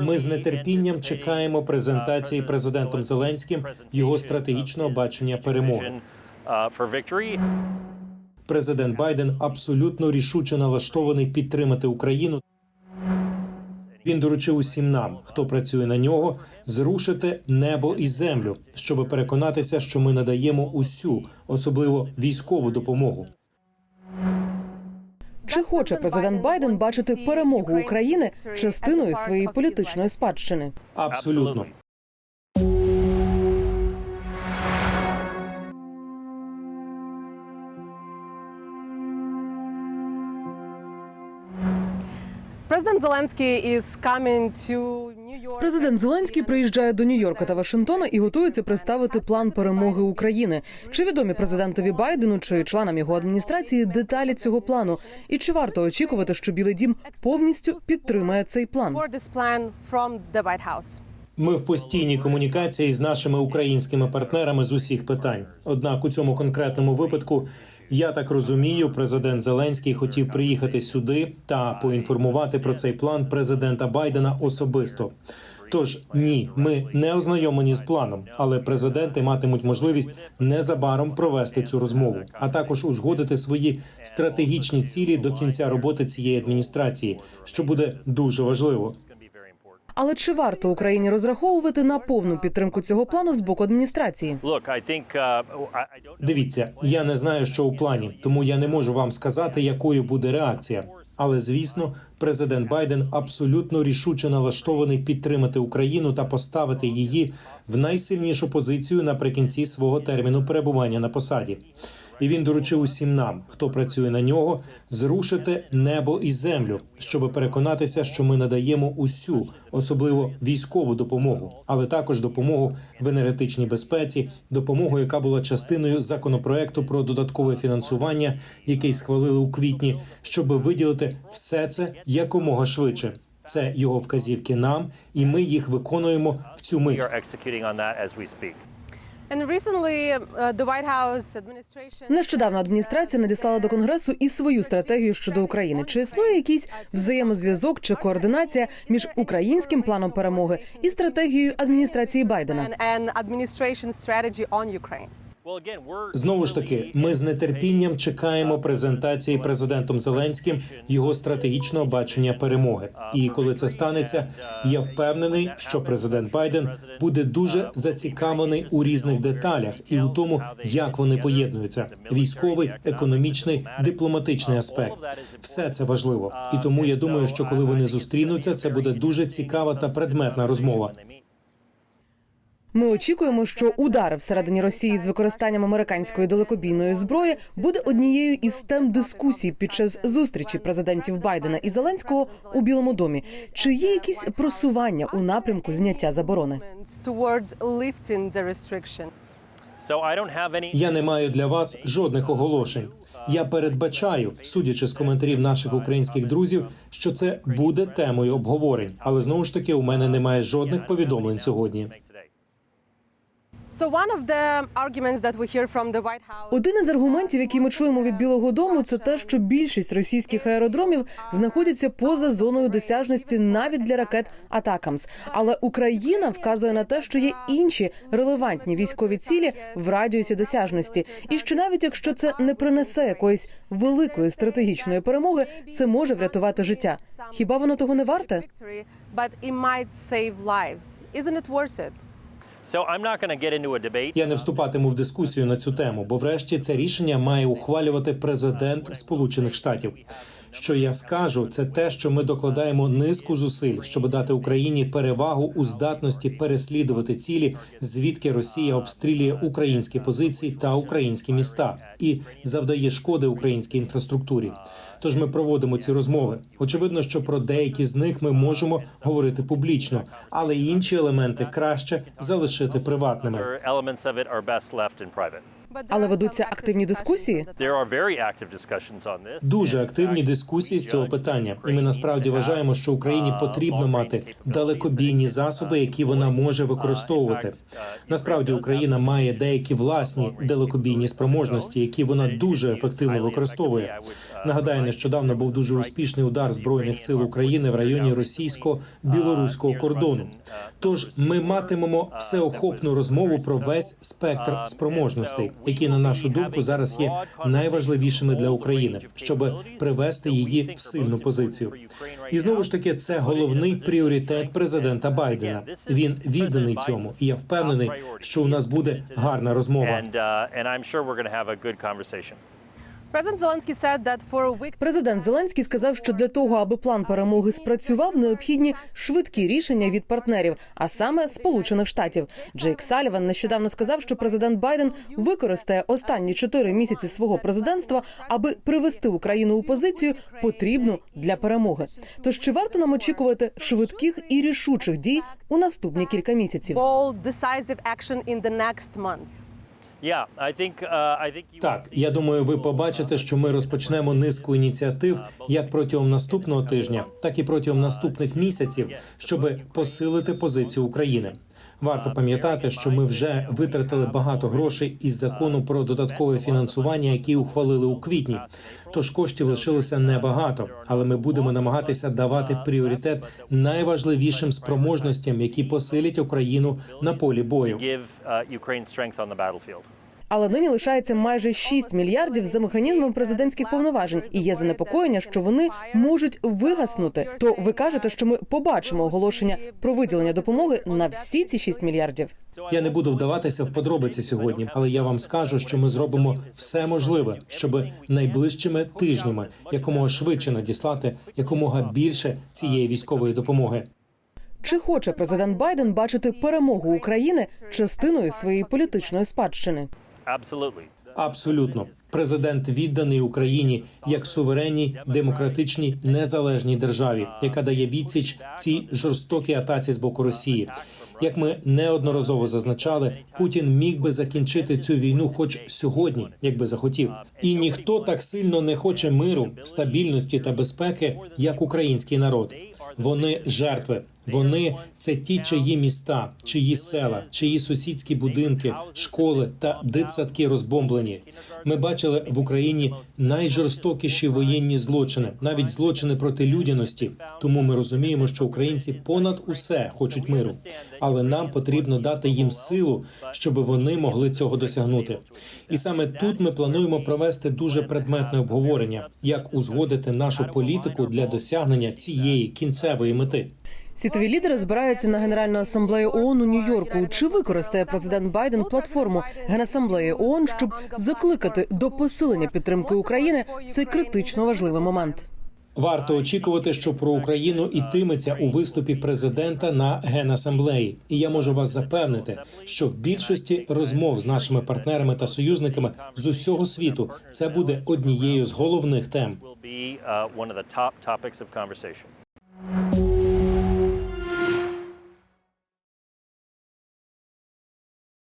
Ми з нетерпінням чекаємо презентації президентом Зеленським його стратегічного бачення перемоги. Президент Байден абсолютно рішуче налаштований підтримати Україну. Він доручив усім нам, хто працює на нього, зрушити небо і землю, щоб переконатися, що ми надаємо усю, особливо військову допомогу. Чи хоче президент Байден бачити перемогу України частиною своєї політичної спадщини? Абсолютно. Президент Зеленський із coming to. Президент Зеленський приїжджає до Нью-Йорка та Вашингтона і готується представити план перемоги України. Чи відомі президентові Байдену чи членам його адміністрації деталі цього плану? І чи варто очікувати, що Білий Дім повністю підтримає цей план? Ми в постійній комунікації з нашими українськими партнерами з усіх питань. Однак у цьому конкретному випадку я так розумію, президент Зеленський хотів приїхати сюди та поінформувати про цей план президента Байдена особисто. Тож ні, ми не ознайомлені з планом, але президенти матимуть можливість незабаром провести цю розмову, а також узгодити свої стратегічні цілі до кінця роботи цієї адміністрації, що буде дуже важливо. Але чи варто Україні розраховувати на повну підтримку цього плану з боку адміністрації? Uh, Дивіться, я не знаю, що у плані, тому я не можу вам сказати, якою буде реакція. Але звісно, президент Байден абсолютно рішуче налаштований підтримати Україну та поставити її в найсильнішу позицію наприкінці свого терміну перебування на посаді. І він доручив усім нам, хто працює на нього, зрушити небо і землю, щоб переконатися, що ми надаємо усю, особливо військову допомогу, але також допомогу в енергетичній безпеці, допомогу, яка була частиною законопроекту про додаткове фінансування, який схвалили у квітні, щоб виділити все це якомога швидше. Це його вказівки нам, і ми їх виконуємо в цю мить. Нещодавно адміністрація надіслала до конгресу і свою стратегію щодо України. Чи існує якийсь взаємозв'язок чи координація між українським планом перемоги і стратегією адміністрації Байдена? Знову ж таки, ми з нетерпінням чекаємо презентації президентом Зеленським його стратегічного бачення перемоги. І коли це станеться, я впевнений, що президент Байден буде дуже зацікавлений у різних деталях і у тому, як вони поєднуються: військовий, економічний, дипломатичний аспект. Все це важливо. І тому я думаю, що коли вони зустрінуться, це буде дуже цікава та предметна розмова. Ми очікуємо, що удари всередині Росії з використанням американської далекобійної зброї буде однією із тем дискусій під час зустрічі президентів Байдена і Зеленського у Білому домі. Чи є якісь просування у напрямку зняття заборони? Я не маю для вас жодних оголошень. Я передбачаю, судячи з коментарів наших українських друзів, що це буде темою обговорень. Але знову ж таки, у мене немає жодних повідомлень сьогодні. Один із аргументів, який ми чуємо від Білого Дому, це те, що більшість російських аеродромів знаходяться поза зоною досяжності навіть для ракет Атакамс. Але Україна вказує на те, що є інші релевантні військові цілі в радіусі досяжності, і що навіть якщо це не принесе якоїсь великої стратегічної перемоги, це може врятувати життя. Хіба воно того не варте? it worth it? Я не вступатиму в дискусію на цю тему, бо врешті це рішення має ухвалювати президент Сполучених Штатів. Що я скажу, це те, що ми докладаємо низку зусиль, щоб дати Україні перевагу у здатності переслідувати цілі, звідки Росія обстрілює українські позиції та українські міста і завдає шкоди українській інфраструктурі. Тож ми проводимо ці розмови. Очевидно, що про деякі з них ми можемо говорити публічно, але інші елементи краще залишити приватними. Але ведуться активні дискусії. Дуже активні uh, дискусії з цього питання, і ми насправді вважаємо, що Україні uh, потрібно мати далекобійні can, засоби, uh, які вона може використовувати. Uh, uh, Насправді Україна має деякі власні далекобійні спроможності, які вона дуже ефективно використовує. uh, Нагадаю, нещодавно був дуже успішний удар збройних сил України в районі російсько-білоруського кордону. Uh, Тож ми матимемо всеохопну розмову про весь спектр спроможностей, які на нашу думку зараз є найважливішими для України, щоб привести її в сильну позицію. І знову ж таки, це головний пріоритет президента Байдена. Він відданий цьому, і я впевнений, що у нас буде гарна розмова. Президент Зеленський сказав, що для того, аби план перемоги спрацював, необхідні швидкі рішення від партнерів, а саме Сполучених Штатів. Джейк Саліван нещодавно сказав, що президент Байден використає останні чотири місяці свого президентства, аби привести Україну у позицію, потрібну для перемоги. Тож чи варто нам очікувати швидких і рішучих дій у наступні кілька місяців? Так, see я думаю, ви побачите, що ми розпочнемо низку ініціатив як протягом наступного тижня, так і протягом наступних місяців, щоб посилити позицію України. Варто пам'ятати, що ми вже витратили багато грошей із закону про додаткове фінансування, який ухвалили у квітні. Тож коштів лишилося небагато, але ми будемо намагатися давати пріоритет найважливішим спроможностям, які посилять Україну на полі бою. Але нині лишається майже 6 мільярдів за механізмом президентських повноважень, і є занепокоєння, що вони можуть вигаснути. То ви кажете, що ми побачимо оголошення про виділення допомоги на всі ці 6 мільярдів. Я не буду вдаватися в подробиці сьогодні, але я вам скажу, що ми зробимо все можливе, щоб найближчими тижнями якомога швидше надіслати якомога більше цієї військової допомоги. Чи хоче президент Байден бачити перемогу України частиною своєї політичної спадщини? Абсолютно, президент відданий Україні як суверенній, демократичній, незалежній державі, яка дає відсіч цій жорстокій атаці з боку Росії. Як ми неодноразово зазначали, Путін міг би закінчити цю війну, хоч сьогодні, якби захотів. І ніхто так сильно не хоче миру, стабільності та безпеки, як український народ. Вони жертви. Вони це ті, чиї міста, чиї села, чиї сусідські будинки, школи та дитсадки розбомблені. Ми бачили в Україні найжорстокіші воєнні злочини, навіть злочини проти людяності. Тому ми розуміємо, що українці понад усе хочуть миру, але нам потрібно дати їм силу, щоб вони могли цього досягнути. І саме тут ми плануємо провести дуже предметне обговорення, як узгодити нашу політику для досягнення цієї кінцевої мети. Світові лідери збираються на Генеральну асамблею ООН у Нью-Йорку. Чи використає президент Байден платформу Генасамблеї ООН, щоб закликати до посилення підтримки України? Це критично важливий момент. Варто очікувати, що про Україну йтиметься у виступі президента на генасамблеї. І я можу вас запевнити, що в більшості розмов з нашими партнерами та союзниками з усього світу це буде однією з головних тем.